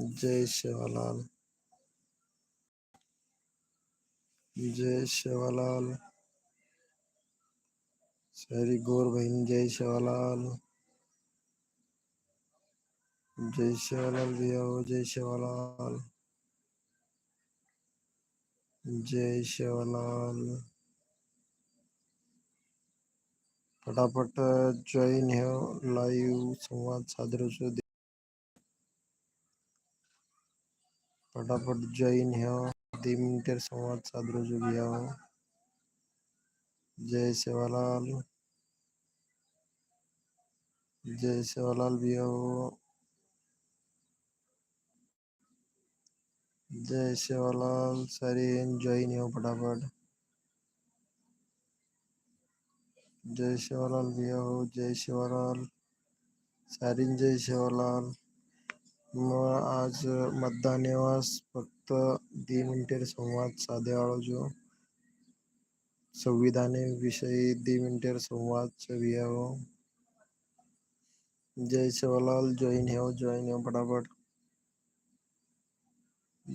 जय सेवालाल जय सेवालाल सारी गौर बहन, जय सेवालाल जय सेवालाल भैया हो जय सेवालाल जय सेवालाल फटाफट जॉइन हो लाईव्ह संवाद सादर फटाफट जॉइन हो। दी मिनटेर संवाद सादर भैया हो। जय सेवालाल। जय सेवालाल भैया हो। जय सेवालाल, सारे जॉइन हो फटाफट। जय सेवालाल भैया हो। जय सेवालाल। सारीन जय सेवालाल। आज मतदान निवास फक्त दी मिनिटेर संवाद साधे जो संविधाने विषयी दी मिनिटेर संवाद हो. जय सेवालाल जॉइन हो जॉइन हो, फटाफट.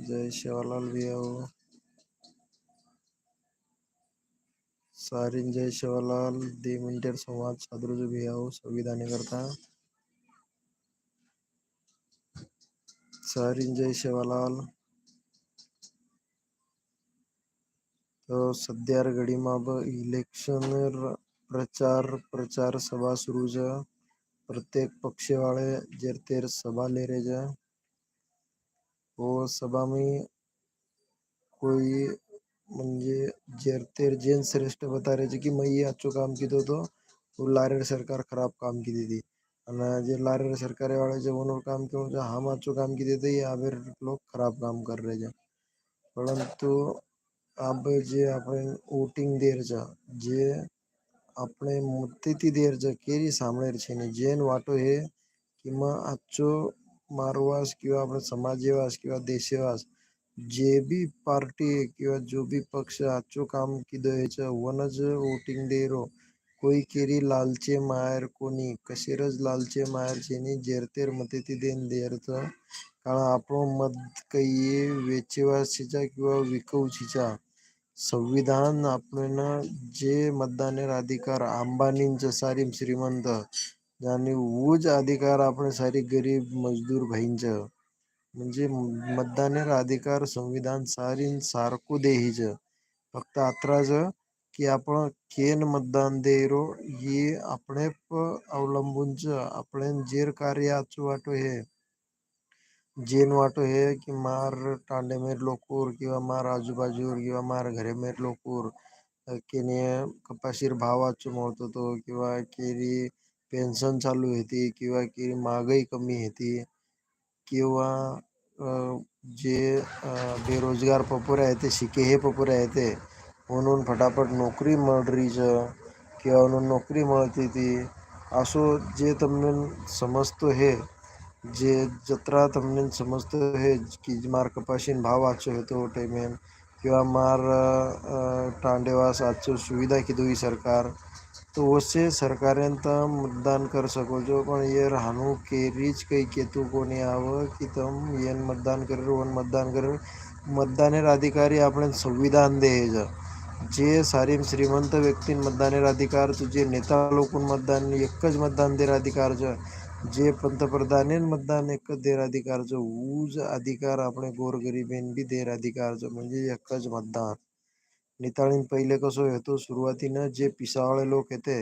जय सेवालाल भैया हो. सारीन जय सेवालाल दी मिनिटेर संवाद सादर भैया हो, संविधाने करता. सारीन जय सेवालाल તો સદ્યાર ઘડીમાં ઇલેક્શન પ્રચાર પ્રચાર સભા શરૂ છે प्रत्येक पक्ष वाले जेर तेर सभा ले रहे जा वो सभा में कोई म्हणजे जेर तेर जेन श्रेष्ठ बता रहे कि मैं ये अच्छो काम की दो तो वो लारे सरकार खराब काम की दी थी અને જે લારે સરકારે વાળા છે ઓનું કામ કેવું છે हम अच्छो काम की देते ये आवेर लोग खराब काम कर रहे हैं परंतु अब जे આપણે વોટિંગ દેર છે જે આપણે મુત્તીથી દેર છે કેરી સાંભળેર છે ને જેન વાટો હે किंवा आजचो मारवास किंवा आपण समाजवास किंवा देशवास जे बी पार्टी किंवा जो बी पक्ष आजचो काम किदो हेच वनच वोटिंग देरो કોઈ होई केरी लालचे मायर कोणी? कशेरज लालचे मायर शेणी जेरतेर मते देन देरत. कारण आपण मत काही वेचेवासीचा किंवा विकवशीचा संविधान आपण जे मतदानेर अधिकार अंबानींचं सारी श्रीमंत. आणि ऊज अधिकार आपण सारी गरीब मजदूर भाईंचं. म्हणजे मतदानेर अधिकार संविधान सारी सारखो देहीच. फक्त आत्राचं कि आपण केन मतदान देरो, ये अपने अवलंबून च अपने जेर कार्य आचू वाटो हे। जेन वाटो हे कि मार तांडेमेर लोकोर कि मार आजूबाजूर कि मार घरेमेर लोकोर केने कपाशीर भाव आचू मोडतो तो कि केरी पेन्शन चालू होती कि केरी महागाई कमी होती कि जे बेरोजगार पपोरे है ते, शिके हे पपोरे है म्हणून फटाफट नोकरी મળરીજ किंवा म्हणून नोकरी મળતી ती असो जे તમને समजतो हे જે જત્રા તમને સમજતો હે કે માર કપાસીન ભાવ આચો હતો ટાઈમે किंवा मार टांडेवा सातशो सुविधा कीधो ही सरकार तो वसे सरकारेंत मतदान कर सको जो पण ये राहणू केरीच काही केतू कोणी आव की तम येन मतदान कर वन मतदान कर मतदानेर अधिकारी આપણે સંવિધાન દે છે જે સારી શ્રીમંત વ્યક્તિને मतदानेर अधिकार જે नेता લોકો मतदान એક જ मतदान देर अधिकार છે જે पंतप्रधाने मतदान एक देर अधिकार છે ऊज अधिकार આપણે गोरगरिबेन बी देर अधिकार છે म्हणजे एकच मतदान निताळीन पहिले कसो होतो सुरुवातीनं जे पिसावाळे लोक येते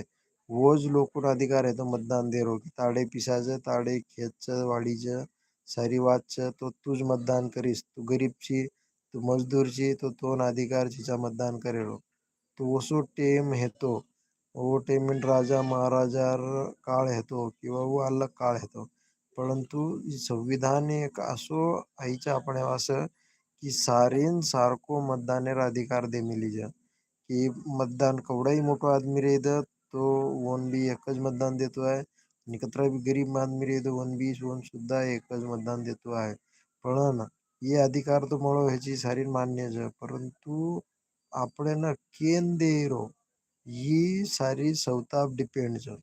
वोज लोकून अधिकार येतो मतदान देरो ताडे पिसाचं ताडे खेतचं वाडीचं सारी वाच तो तूज मतदान करीस तू गरीबची तू मजदूरची तो तोन अधिकार छीचा मतदान करेलो. तो वसो टेम हेतो वो टेमिन राजा महाराजार काळ हेतो किंवा वो अलग काळ हेतो. परंतु संविधान एक असो आईच्या आपण असं की सारेन सारको मतदानेर अधिकार दे मिलीज. की मतदान कवडाही मोठो आदमी रेद तो वन बी एकच मतदान देतो आहे. आणि कतरा बी गरीब आदमी रेद वन बी वन सुद्धा एकच मतदान देतो आहे. पण એ અધિકાર તો મળો હજી સારી માન્ય છે પરંતુ આપણેના કેન્દ્રો એ સારી સૌતા ડિપેન્ડ છે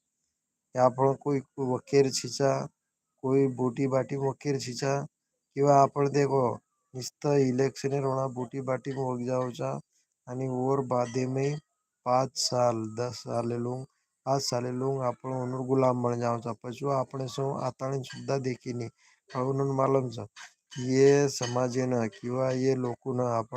કે આપણો કોઈ વકેર છીચા કોઈ બોટી બાટી વકેર છીચા किंवा आपण देखो, नुसतं इलेक्शन होणार बोटी बाटी मग जाऊचा, आणि ओर बाधे में पाँच साल, दस साले लोग, पाच साले लूंग आपण ओनर गुलाम बन जाऊचा. पछवा आपण सो आताणी सुद्धा देखीने म्हणून मालूम छ ये समाज न कि ये लोग न आप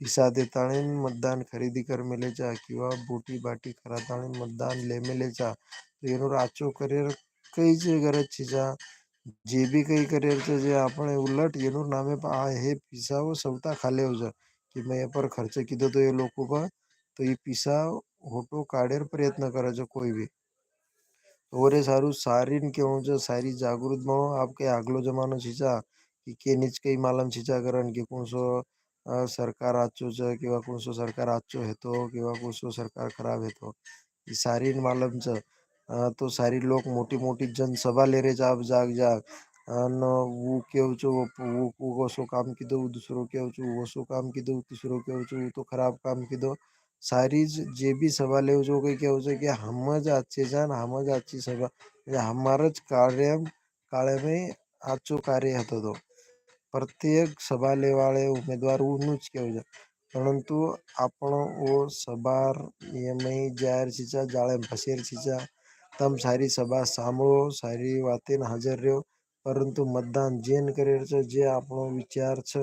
पिसा देता मतदान खरीदी कर मिले जा कि बूटी बाटी खराता मतदान ले मिले तो जा तो यु राचो करियर कई जी गरज छिजा जे भी कई करियर छे जे आपने उलट यु नाम ये पिसाओ सबता खाले हो जा. कि मैं ये पर खर्च कीधो तो ये लोग पर तो ये पिसा होटो काढ़ेर प्रयत्न करे जो कोई भी और ये सारू सारी कहूँ सारी जागृत मो आपके आगलो जमा छिजा કે નીચ કઈ માલમ છીચા કરણ કે કોણસો સરકાર આચો છે किंवा कोणसो सरकार आचो हेतो किंवा कोणसो सरकार खराब हेतो सारी मालम छ તો સારી લોક મોટી મોટી જનસભા લે રે જાગ જાગ જાગ અને હું કેવું છું હું ઓછું કામ કીધું દુસરું કેવું છું ઓછું કામ કીધું તીસરું કેવું છું તો ખરાબ કામ કીધું સારી જ જે બી સભા લેવું જો કઈ કેવું છે કે હમ જ આચે જાન હમ જ આચી સભા હમાર જ કાર્ય કાળમે આચું કાર્ય હતો તો प्रत्येक सभा ले वाले उम्मीदवार परंतु आपण सभा ज़ाहिर चीचा जाळे फसेर चीचा तम सारी सभा सामळो सारी वातेन हाजर रहो। परंतु मतदान जेन करेर जे आपनो विचार छ,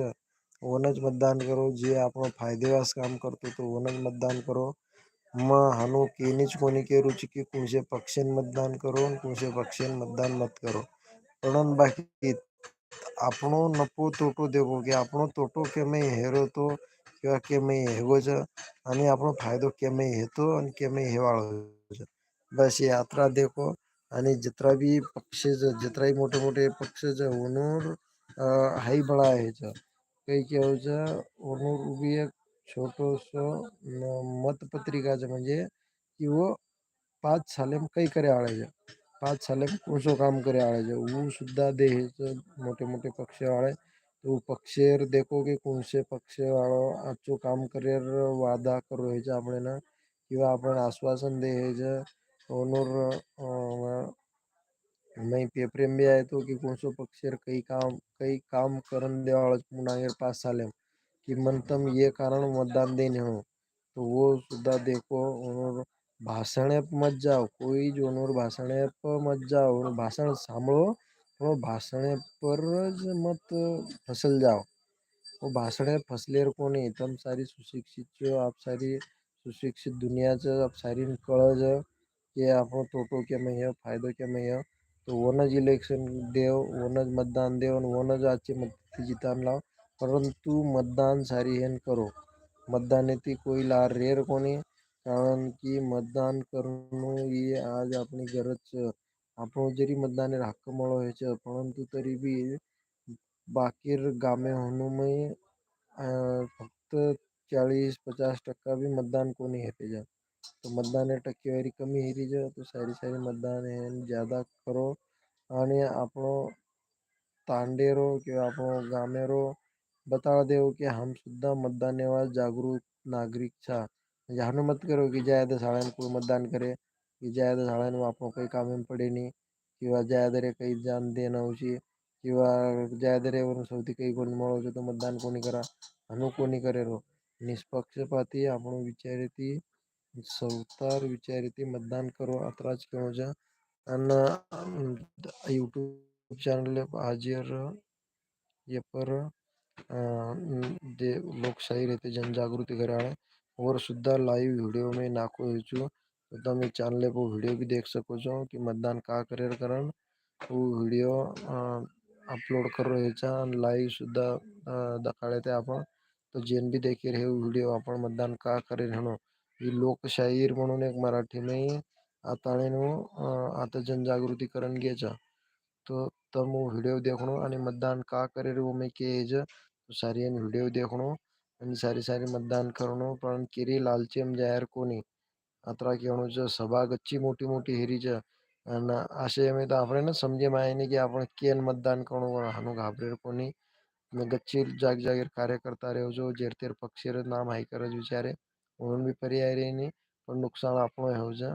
वनज मतदान करो। जे आप फायदेवास काम करते तो वनज मतदान करो। म हनु केनीच कोनी के रुचि के कुंसे पक्षेन मतदान करो कुंसे पक्षेन मतदान मत करो। परण बाकी આપણો નફો તોટો દેવો કે આપણો તોટો કેમે હેરો તો કેવા કેમે હેવો છે અને આપણો ફાયદો કેમે હેતો અને કેમે હેવાળો છે બસ યાત્રા દેખો आणि जत्रा बी पक्ष जत्रा मोठे मोठे पक्ष होणूर अ हाई बळा आहेच काही केहच ओनर उभी एक छोटस मतपत्रिकाच म्हणजे कि व पाच साले काही करे आळायचे पाच साले कोणसं काम करे आळायचे ऊ सुद्धा देहेच मोठे मोठे पक्ष आळे तो पक्षेर देखो कि कोणसे पक्ष वाळो आचो काम करेर वादा करू हेज આપણે ના किंवा आपण आश्वासन देहेज ओनूर नहीं पेपरे में आया तो कि कोणसो पक्षेर कई काम कई काम करन देवाळ मुनागेर पाच साले कि मंतम ये कारण मतदान देने हो तो वो सुद्धा देखो और भाषण मत जाओ कोई जोनोर भाषण मत जाओ और भाषण સાંભળો वो भाषण पर ज मत फसल जाओ वो भाषण फसलेर कोणी तम सारी सुशिक्षित छो आप सारी सुशिक्षित दुनिया च आप सारी कळ ज કે આપણો તોટો કેમે હે ફાયદો કેમે હે તો ઓન જ ઇલેક્શન દેવ ઓન જ મતદાન દેવ ઓન જ આચે મતથી જીતાન લાવ પરંતુ મતદાન સારી હેન કરો મતદાનથી કોઈ લાર રેર કોની કારણ કે મતદાન કરનું એ આજ આપણી ગરજ છે આપણો જરી મતદાને હક્ક મળો હોય છે પરંતુ તરી બી બાકીર ગામે હનુમય અ ફક્ત ચાળીસ પચાસ ટકા બી મતદાન કોની હેતે જ તો મતદાન ટક્કેવારી કમી હેરી જ તો સારી સારી મતદાન જ્યાદા કરો અને આપણો તાંડેરો કે આપણો ગામેરો બતાવા દેવું કે હમ સુદ્ધા મતદાન એવા જાગૃત નાગરિક છા जानो मत करो कि जायद साड़ा कोई मतदान करे कि जायद साड़ा आप कहीं काम में पड़े नहीं कि जायद रे कहीं जान देना उसी कि जायद रे वो सब कहीं को मो तो मतदान को नहीं करा हमें को नहीं करे रो निष्पक्षपाती आप विचारे थी सौतार विचारे मतदान करो अतराज क्यों जा यूट्यूब चैनल हाजिर ये लोग सही रहते जनजागृति घर आ और सुधा लाइव वीडियो में नाखो छू तो तब चैनल पर वीडियो भी देख सको छो कि मतदान का करेर करण वो वीडियो अपलोड कर रहे छे लाइव सुधा दखाड़े थे अपन तो जेन भी देखी रहे वीडियो अपन मतदान का करे रहनो ही लोकशाहीर म्हणून एक मराठी में आताळेनो आता जनजागृतीकरण घ्यायचा तो तम व्हिडिओ देखणो आणि मतदान का करे रो मी के सारी व्हिडिओ देखणो અને સારી સારી મતદાન કરનું પણ કેરી લાલચેમ જાહેર કોની અત્ર કેવાનું છે સભા ગચ્ચી મોટી મોટી હેરી છે અને આશે એમ તો આપણે ને સમજમાં આવે કે આપણે કેન મતદાન કરું હનું ગાભરેર કોની ગચ્છી જાગ જાગીર કાર્ય કરતા રહ્યો છો જેર તેર પક્ષી નામ હાઈકર જ વિચારે હ બી પર્યાય ર નહી પણ નુકસાન આપણું એવું છે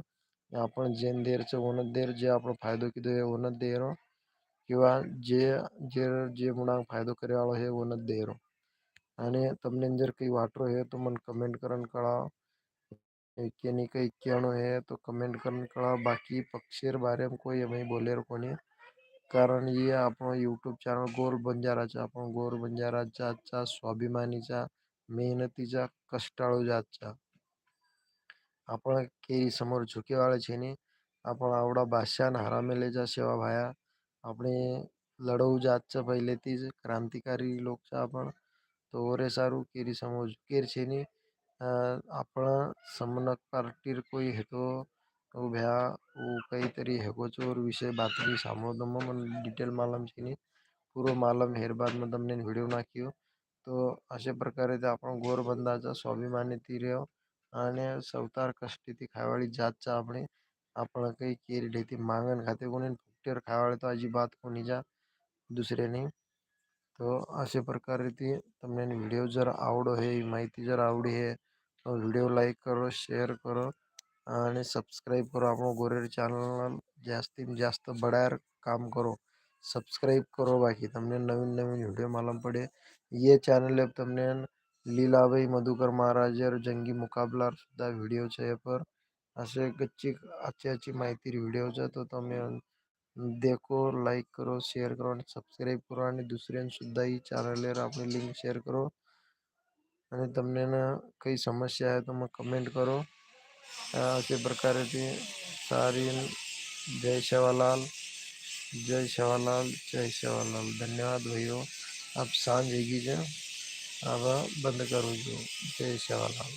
આપણ જેમ દેર છે ઓન દેર જે આપણો ફાયદો કીધો એ ઓન જ દેરો किंवा जे જે જે મૂળાંક ફાયદો કર્યાવાળો છે એવો નથી દે રહ્યો અને તમને અંદર કઈ વાટરો હે તો મને કમેન્ટ કરન કળા એકેની કઈ કેણો હે તો કમેન્ટ बाकी पक्षीर बारे में कोई हमें बोलेर को कारण ये अपनो यूट्यूब चैनल गोर बंजाराचा आपण गोर बंजाराचा आजचा स्वाभिमानीचा मेहनतीचा कष्टाळू जातचा आपण केरी समोर झुकेवाळे છે ને आपण आवडा भाषान हरामेले जा सेवा भाया આપણે લડવું જાત છે પહેલેથી જ. ક્રાંતિકારી લોક છે આપણે. તો ઓરે સારું કેરી સમોજુ, કેર છેની આપણા સમનકારટીર કોઈ હેતો ઉભ્યા ઉ કઈ તરી હેકોચોર વિશે બાતરી સાંભળો. તમે મને ડિટેલ માલમ છેની પૂરો માલમ હેર બાદમાં તમને વીડિયો નાખ્યો. તો અશે પ્રકારે તે આપણો ગોર બંદાજા સ્વાભિમાનીથી રહ્યો અને સૌતાર કષ્ટીથી ખાવાળી જાત છે આપણે આપણે કઈ કેરી લેતી માંગન ખાતે કોને ફુકટેર ખાવાળે તો આજી બાત કોની જા? દૂસરે નહીં તો અશે પ્રકારેથી તમને વિડીયો જર આવડો હે માહિતી જર આવડી હે તો વિડીયો લાઈક કરો શેર કરો અને સબસ્ક્રાઈબ કરો આપણો ગોરેર ચેનલ જાસ્તીમાં જાસ્ત બડાર કામ કરો સબસ્ક્રાઈબ કરો બાકી તમને નવીન નવીન વિડીયો मालूम પડે ये ચેનલ પર તમને લીલાભાઈ મધુકર મહારાજ જંગી મુકાબલા સુધા વિડીયો છે પર અશે કચ્ચી આચી આચી માહિતી વિડીયો છે તો તમે देखो लाईक करो शेअर करो आणि सबस्क्राईब करो आणि दुसऱ्यांसुद्धा ही चॅनलवर आपली लिंक शेअर करो અને તમને કંઈ સમસ્યા आहे તો मग कमेंट करो अशा प्रकारे ती सारी जय सेवालाल जय सेवालाल जय सेवालाल धन्यवाद भाइयों अब सांझ होगी जो अब बंद करो जो जय सेवालाल